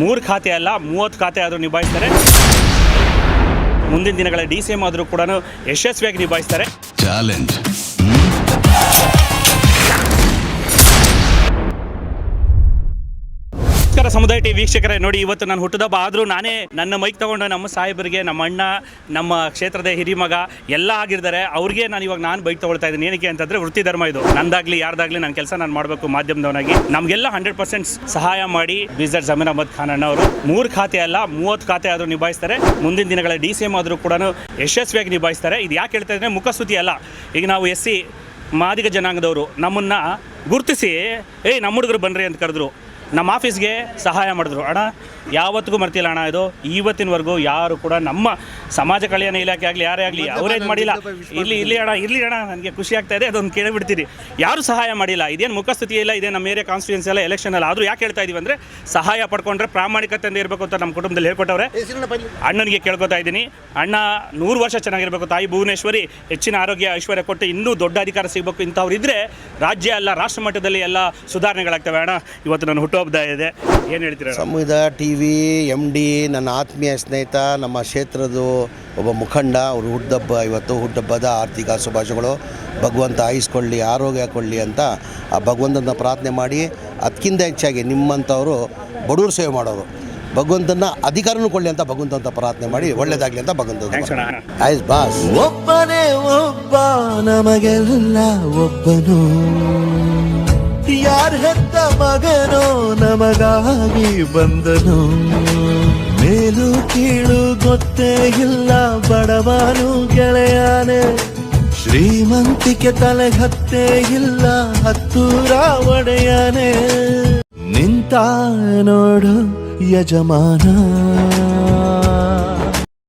ಮೂರು ಖಾತೆ ಅಲ್ಲ, ಮೂವತ್ತು ಖಾತೆ ಆದರೂ ನಿಭಾಯಿಸ್ತಾರೆ. ಮುಂದಿನ ದಿನಗಳ ಡಿ ಸಿ ಎಂ ಆದರೂ ಕೂಡ ಯಶಸ್ವಿಯಾಗಿ ನಿಭಾಯಿಸ್ತಾರೆ. ಚಾಲೆಂಜ್ ಸಮುದಾಯ ಟಿ ವೀಕ್ಷಕರೇ, ನೋಡಿ ಇವತ್ತು ನಾನು ಹುಟ್ಟಿದಬ್ಬ ಆದರೂ ನಾನೇ ನನ್ನ ಮೈಕ್ ತಗೊಂಡು ನಮ್ಮ ಸಾಹೇಬರಿಗೆ, ನಮ್ಮ ಅಣ್ಣ, ನಮ್ಮ ಕ್ಷೇತ್ರದ ಹಿರಿಮಗ ಎಲ್ಲ ಆಗಿರ್ತಾರೆ ಅವ್ರಿಗೆ ನಾನು ಇವಾಗ ನಾನು ಬೈಕ್ ತಗೊಳ್ತಾ ಇದ್ದೀನಿ. ಏನಕ್ಕೆ ಅಂತಂದ್ರೆ ವೃತ್ತಿ ಧರ್ಮ ಇದು. ನಂದಾಗ್ಲಿ, ಯಾರ್ದಾಗ್ಲಿ ನನ್ನ ಕೆಲಸ ನಾನು ಮಾಡಬೇಕು ಮಾಧ್ಯಮದವನಾಗಿ. ನಮಗೆಲ್ಲ ಹಂಡ್ರೆಡ್ ಪರ್ಸೆಂಟ್ ಸಹಾಯ ಮಾಡಿ ಬಿಸರ್ ಜಮೀರ್ ಅಹಮದ್ ಖಾನ್ ಅಣ್ಣ ಅವರು. ಮೂರು ಖಾತೆ ಅಲ್ಲ, ಮೂವತ್ತು ಖಾತೆ ಆದರೂ ನಿಭಾಯಿಸ್ತಾರೆ. ಮುಂದಿನ ದಿನಗಳ ಡಿ ಸಿ ಎಂ ಆದರೂ ಕೂಡ ಯಶಸ್ವಿಯಾಗಿ ನಿಭಾಯಿಸ್ತಾರೆ. ಇದು ಯಾಕೆ ಹೇಳ್ತಾ ಇದ್ರೆ ಮುಖಸ್ತುತಿ ಅಲ್ಲ. ಈಗ ನಾವು ಎಸ್ ಸಿ ಮಾದಿಗ ಜನಾಂಗದವರು, ನಮ್ಮನ್ನು ಗುರುತಿಸಿ, ಏಯ್, ನಮ್ಮ ಹುಡುಗರು ಬನ್ನಿರಿ ಅಂತ ಕರೆದ್ರು. ನಮ್ಮ ಆಫೀಸ್ಗೆ ಸಹಾಯ ಮಾಡಿದ್ರು. ಅಣ್ಣ ಯಾವತ್ತಿಗೂ ಮರ್ತಿಲ್ಲ ಅಣ್ಣ ಇದು. ಇವತ್ತಿನವರೆಗೂ ಯಾರು ಕೂಡ ನಮ್ಮ ಸಮಾಜ ಕಲ್ಯಾಣ ಇಲಾಖೆ ಆಗಲಿ ಯಾರೇ ಆಗಲಿ ಅವರೇ ಇದು ಮಾಡಿಲ್ಲ. ಇಲ್ಲಿ ಇಲ್ಲಿ ಅಣ್ಣ ಇರಲಿ ಅಣ್ಣ ನನಗೆ ಖುಷಿ ಆಗ್ತಾ ಇದೆ ಅದೊಂದು ಕೇಳಿಬಿಡ್ತೀರಿ ಯಾರು ಸಹಾಯ ಮಾಡಿಲ್ಲ ಇದೇನು ಮುಖಸ್ಥಿತಿ ಇಲ್ಲ ಇದೇ ನಮ್ಮ ಏರಿಯಾ ಕಾನ್ಸ್ಟಿಟ್ಯೂನ್ಸಿ ಎಲ್ಲ ಎಲೆಕ್ಷನ್ ಅಲ್ಲ. ಆದರೂ ಯಾಕೆ ಹೇಳ್ತಾ ಇದೀವಿ ಅಂದರೆ ಸಹಾಯ ಪಡ್ಕೊಂಡ್ರೆ ಪ್ರಾಮಾಣಿಕತೆಯಿಂದ ಇರಬೇಕು ಅಂತ ನಮ್ಮ ಕುಟುಂಬದಲ್ಲಿ ಹೇಳ್ಕೊಟ್ಟವ್ರೆ. ಅಣ್ಣನಿಗೆ ಕೇಳ್ಕೊತಾ ಇದ್ದೀನಿ. ಅಣ್ಣ ನೂರು ವರ್ಷ ಚೆನ್ನಾಗಿರಬೇಕು ತಾಯಿ ಭುವನೇಶ್ವರಿ ಹೆಚ್ಚಿನ ಆರೋಗ್ಯ ಐಶ್ವರ್ಯ ಕೊಟ್ಟು ಇನ್ನೂ ದೊಡ್ಡ ಅಧಿಕಾರ ಸಿಗಬೇಕು ಇಂಥವ್ರು ಇದ್ದರೆ ರಾಜ್ಯ ಅಲ್ಲ ರಾಷ್ಟ್ರ ಮಟ್ಟದಲ್ಲಿ ಎಲ್ಲ ಸುಧಾರಣೆಗಳಾಗ್ತವೆ. ಅಣ್ಣ ಇವತ್ತು ನನ್ನ ಹುಟ್ಟುಹಬ್ಬದ ಇದೆ. ಏನು ಹೇಳ್ತೀರಾ ಸಮುದ ಟಿ ವಿ ಎಂ ಡಿ ನನ್ನ ಆತ್ಮೀಯ ಸ್ನೇಹಿತ ನಮ್ಮ ಕ್ಷೇತ್ರದ್ದು ಒಬ್ಬ ಮುಖಂಡ ಅವರು ಹುಟ್ಟುಹಬ್ಬ ಇವತ್ತು ಹುಟ್ಟುಹಬ್ಬದ ಆರ್ಥಿಕ ಶುಭಾಶಯಗಳು. ಭಗವಂತ ಆಯಿಸ್ಕೊಳ್ಳಿ ಆರೋಗ್ಯ ಕೊಡಲಿ ಅಂತ ಆ ಭಗವಂತನ ಪ್ರಾರ್ಥನೆ ಮಾಡಿ ಅದಕ್ಕಿಂತ ಹೆಚ್ಚಾಗಿ ನಿಮ್ಮಂಥವರು ಬಡವರು ಸೇವೆ ಮಾಡೋರು. ಭಗವಂತನ ಅಧಿಕಾರನೂ ಕೊಡಲಿ ಅಂತ ಭಗವಂತ ಅಂತ ಪ್ರಾರ್ಥನೆ ಮಾಡಿ ಒಳ್ಳೇದಾಗಲಿ ಅಂತ ಭಗವಂತ ಆಯ್ಸ್ ಬಾಸ್. ಒಬ್ಬನೇ ಒಬ್ಬ ನಮಗೆಲ್ಲ ಒಬ್ಬನು. ಯಾರ ಹೆತ್ತ ಮಗನೋ ನಮಗಾಗಿ ಬಂದನು. ಮೇಲು ಕೀಳು ಗೊತ್ತೇ ಇಲ್ಲ ಬಡವನು ಗೆಳೆಯಾನೆ. ಶ್ರೀಮಂತಿಕೆ ತಲೆ ಹತ್ತೇ ಇಲ್ಲ ಹತ್ತೂರ ಒಡೆಯಾನೆ ನಿಂತ ನೋಡು ಯಜಮಾನ.